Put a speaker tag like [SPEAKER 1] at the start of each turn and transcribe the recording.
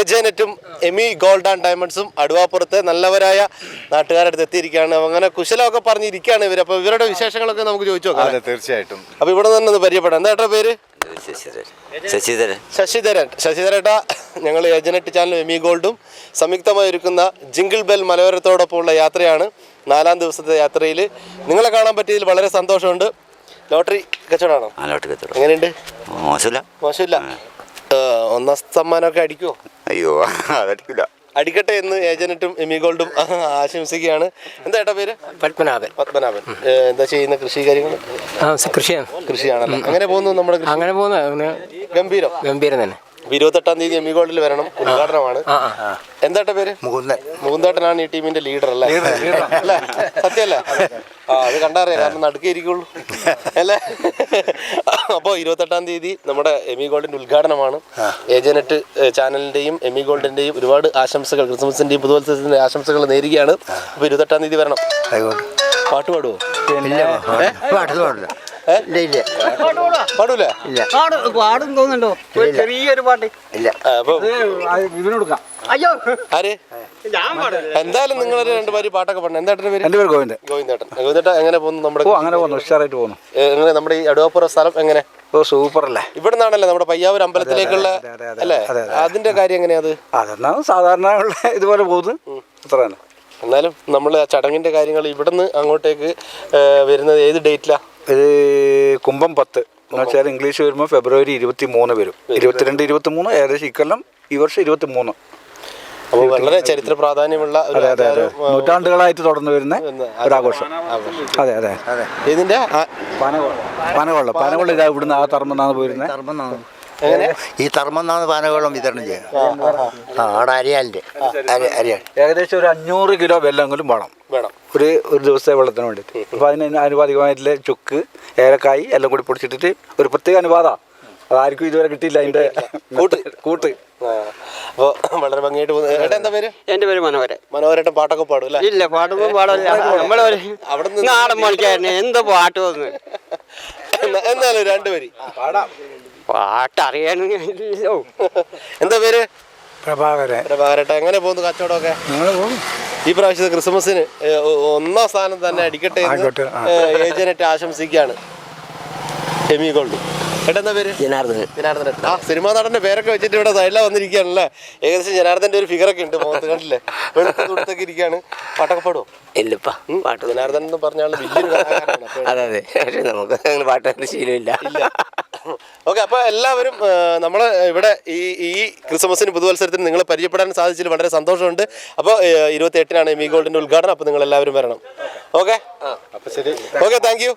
[SPEAKER 1] ഏജനറ്റും Emi gold and ഡയമണ്ട്സും അടുവാപ്പുറത്തെ നല്ലവരായ നാട്ടുകാരടുത്ത് എത്തിയിരിക്കുകയാണ്. അങ്ങനെ കുശലമൊക്കെ പറഞ്ഞിരിക്കുകയാണ് ഇവർ അപ്പോൾ ഇവരുടെ വിശേഷങ്ങളൊക്കെ നമുക്ക് ചോദിച്ചു നോക്കാം
[SPEAKER 2] അതെ തീർച്ചയായിട്ടും.
[SPEAKER 1] അപ്പോൾ ഇവിടെ നിന്ന് ഒന്ന് പരിചയപ്പെടാം. എന്താ ഏട്ടാ പേര്?
[SPEAKER 3] ശശിധരൻ. ശശിധരൻ.
[SPEAKER 1] ശശിധരേട്ട ഞങ്ങൾ ഏജനറ്റ് ചാനൽ എമി ഗോൾഡും സംയുക്തമായി ഒരുക്കുന്ന ജിങ്കിൾ ബെൽ മലയോരത്തോടൊപ്പമുള്ള യാത്രയാണ് നാലാം ദിവസത്തെ യാത്രയിൽ നിങ്ങളെ കാണാൻ പറ്റിയതിൽ വളരെ സന്തോഷമുണ്ട്. ലോട്ടറി കച്ചവടമാണോ?
[SPEAKER 3] ലോട്ടറി കച്ചവടം.
[SPEAKER 1] എങ്ങനെയുണ്ട്?
[SPEAKER 3] മോശമില്ല.
[SPEAKER 1] മോശമില്ല. ഒന്നാം സമ്മാനമൊക്കെ അടിക്കുമോ
[SPEAKER 3] അയ്യോ അതടിക്കില്ല
[SPEAKER 1] അടിക്കട്ടെ എന്ന് ഏജനറ്റും എമി ഗോൾഡും ആശംസിക്കുകയാണ്. എന്താ ഏട്ടാ പേര്?
[SPEAKER 4] പത്മനാഭൻ.
[SPEAKER 1] പത്മനാഭൻ. എന്താ ചെയ്യുന്ന കൃഷി കാര്യങ്ങൾ?
[SPEAKER 4] കൃഷിയാണ്.
[SPEAKER 1] കൃഷിയാണല്ലോ. അങ്ങനെ പോകുന്നു നമ്മുടെ
[SPEAKER 4] അങ്ങനെ പോകുന്ന.
[SPEAKER 1] ഗംഭീരം.
[SPEAKER 4] ഗംഭീരം തന്നെ.
[SPEAKER 1] ഇരുപത്തെട്ടാം തീയതി എമി ഗോൾഡിൽ വരണം ഉദ്ഘാടനമാണ്.
[SPEAKER 4] ആ ആ.
[SPEAKER 1] എന്താ പേര്?
[SPEAKER 2] മുകുന്ദൻ.
[SPEAKER 1] മുകുന്ദേട്ടനാണ് ഈ ടീമിന്റെ ലീഡർ അല്ലേ? അല്ലേ? സത്യല്ലേ ആ അത് കണ്ടറിയാം. കാരണം നടുക്കേ ഇരിക്കുള്ളൂ അല്ലേ? അപ്പോൾ ഇരുപത്തെട്ടാം തീയതി നമ്മുടെ എമി ഗോൾഡിന്റെ ഉദ്ഘാടനമാണ്. ഏജനറ്റ് ചാനലിന്റെയും എമി ഗോൾഡിന്റെയും ഒരുപാട് ആശംസകൾ ക്രിസ്മസിന്റെയും പുതുവത്സരത്തിന്റെ ആശംസകൾ നേരുകയാണ്. അപ്പോൾ ഇരുപത്തെട്ടാം തീയതി വരണം. പാട്ട് പാടുവോ? പാടൂലേ?
[SPEAKER 2] ഇല്ല.
[SPEAKER 5] പാടും തോന്നുന്നുണ്ടോ? ഒരു ചെറിയൊരു പാട്ട്.
[SPEAKER 2] ഇല്ല.
[SPEAKER 1] അപ്പൊ
[SPEAKER 5] അയ്യോ.
[SPEAKER 1] ആര്? എന്തായാലും നിങ്ങൾ രണ്ട് പേര് പാട്ടൊക്കെ പാടണം എന്തായിട്ട് പേര്?
[SPEAKER 6] എന്റെ പേര് ഗോവിന്ദൻ.
[SPEAKER 1] ഗോവിന്ദേട്ടൻ. ഗോവിന്ദേട്ടൻ എങ്ങനെ പോകുന്നു നമ്മുടെ
[SPEAKER 6] ഓ അങ്ങനെ പോകുന്നു. ഉഷാറായിട്ട് പോകുന്നു.
[SPEAKER 1] എങ്ങനെ നമ്മുടെ ഈ അടുവാപ്പുറ സ്ഥലം എങ്ങനെ?
[SPEAKER 6] ഓ സൂപ്പർ അല്ലേ
[SPEAKER 1] ഇവിടെ നിന്നാണല്ലേ നമ്മുടെ പയ്യാവൂർ അമ്പലത്തിലേക്കുള്ള അല്ലേ?
[SPEAKER 6] അതെ, അതെ.
[SPEAKER 1] അതിന്റെ കാര്യം എങ്ങനെയാ അത്?
[SPEAKER 6] അതെന്നാ സാധാരണ ഇതുപോലെ പോകുന്നു അത്ര തന്നെ.
[SPEAKER 1] എന്നാലും നമ്മൾ ആ ചടങ്ങിന്റെ കാര്യങ്ങൾ ഇവിടുന്ന് അങ്ങോട്ടേക്ക് വരുന്നത് ഏത് ഡേറ്റിലാ?
[SPEAKER 6] ഇത് കുംഭം പത്ത്. എന്ന് വെച്ചാൽ ഇംഗ്ലീഷ് വരുമ്പോൾ ഫെബ്രുവരി ഇരുപത്തി മൂന്ന് വരും. ഇരുപത്തിരണ്ട്. ഇരുപത്തി മൂന്ന് ഏകദേശം ഇക്കൊല്ലം ഈ വർഷം ഇരുപത്തി മൂന്ന്
[SPEAKER 1] അപ്പോൾ വളരെ ചരിത്ര പ്രാധാന്യമുള്ള ഒരു
[SPEAKER 6] അതെ അതെ അതെ. നൂറ്റാണ്ടുകളായിട്ട് തുടർന്നു വരുന്ന ഒരു ആഘോഷം. അതെ അതെ.
[SPEAKER 1] ഇതിന്റെ ആ-
[SPEAKER 6] പനകൊള്ള പനകൊള്ള ഇതാ ഇവിടുന്ന് ആ തറമെന്നാണ് പോയിരുന്നത്
[SPEAKER 1] എങ്ങനെ?
[SPEAKER 2] ഈ തർമ്മന്നാണ് പാനകോളം വിതരണം ചെയ്യുക ആ അവിടെ അരിയാലിന്റെ. അരിയാൽ.
[SPEAKER 6] ഏകദേശം ഒരു അഞ്ഞൂറ് കിലോ വെല്ലെങ്കിലും വേണം.
[SPEAKER 1] വേണം.
[SPEAKER 6] ഒരു ഒരു ദിവസത്തെ വെള്ളത്തിന് വേണ്ടിയിട്ട്. അപ്പോൾ അതിന് ആനുപാതികമായിട്ടുള്ള ചുക്ക് ഏലക്കായി എല്ലാം കൂടി പൊടിച്ചിട്ടിട്ട് ഒരു പ്രത്യേക അനുപാതമാണ് അതാർക്കും ഇതുവരെ കിട്ടിയില്ല അതിന്റെ
[SPEAKER 1] കൂട്ട്.
[SPEAKER 6] കൂട്ട്.
[SPEAKER 1] അപ്പോൾ വളരെ ഭംഗിയായിട്ട് പോകുന്നു. ഏട്ടാ എന്താ പേര്?
[SPEAKER 5] എന്റെ പേര് മനോഹരൻ.
[SPEAKER 1] മനോഹരായിട്ട് പാട്ടൊക്കെ പാടും അല്ലേ?
[SPEAKER 5] ഇല്ല പാടുമ്പോ പാടില്ല. നമ്മളെ ഒരു
[SPEAKER 1] അവിടെ നിന്ന്
[SPEAKER 5] നാടൻ മണിക്കാരനെ എന്തോ പാട്ട് വന്ന്.
[SPEAKER 1] എന്നാ- എന്നാലും രണ്ടുപേര്
[SPEAKER 5] പാട്ട് അറിയാനില്ലോ
[SPEAKER 1] എന്താ പേര്?
[SPEAKER 6] പ്രഭാകരൻ.
[SPEAKER 1] പ്രഭാകരട്ട എങ്ങനെ പോകുന്നു കച്ചവടമൊക്കെ? ഈ പ്രാവശ്യത്തെ ക്രിസ്മസിന് ഒന്നാം സ്ഥാനം തന്നെ അടിക്കട്ടെ ഏജനറ്റ് ആശംസിക്കുകയാണ്. Hemi Gold. ഏട്ടാ എന്താ പേര്?
[SPEAKER 3] ജനാർദ്ദൻ
[SPEAKER 1] ജനാർദ്ദൻ ആ സിനിമാ നടന്റെ പേരൊക്കെ വെച്ചിട്ട് ഇവിടെ സൈഡിലാണ് വന്നിരിക്കുകയാണല്ലേ? ഏകദേശം ജനാർദ്ദന്റെ ഒരു ഫിഗറൊക്കെ ഉണ്ട് മുഖത്ത് കണ്ടില്ലേ? വെളുത്ത തുടുത്തൊക്കെ ഇരിക്കുകയാണ്. പാട്ടൊക്കെ പാടുമോ
[SPEAKER 3] ഇല്ലപ്പാ പാട്ട്
[SPEAKER 1] ജനാർദ്ദൻ എന്ന് പറഞ്ഞാൽ വലിയൊരു കലാകാരനാണ് അപ്പോൾ
[SPEAKER 3] അതെ അതെ. പക്ഷെ നമുക്ക് അങ്ങനെ പാട്ട് ശീലമില്ല.
[SPEAKER 1] ഓക്കെ അപ്പോൾ എല്ലാവരും നമ്മൾ നമ്മളെ ഇവിടെ ഈ ഈ ക്രിസ്മസിന് പുതുവത്സരത്തിന് നിങ്ങൾ പരിചയപ്പെടാൻ സാധിച്ചതിൽ വളരെ സന്തോഷമുണ്ട്. അപ്പോൾ ഇരുപത്തി എട്ടിനാണ് മീ ഗോൾഡിന്റെ ഉദ്ഘാടനം അപ്പോൾ നിങ്ങൾ എല്ലാവരും വരണം. ഓക്കെ?
[SPEAKER 2] അപ്പോൾ ശരി.
[SPEAKER 1] Okay thank you.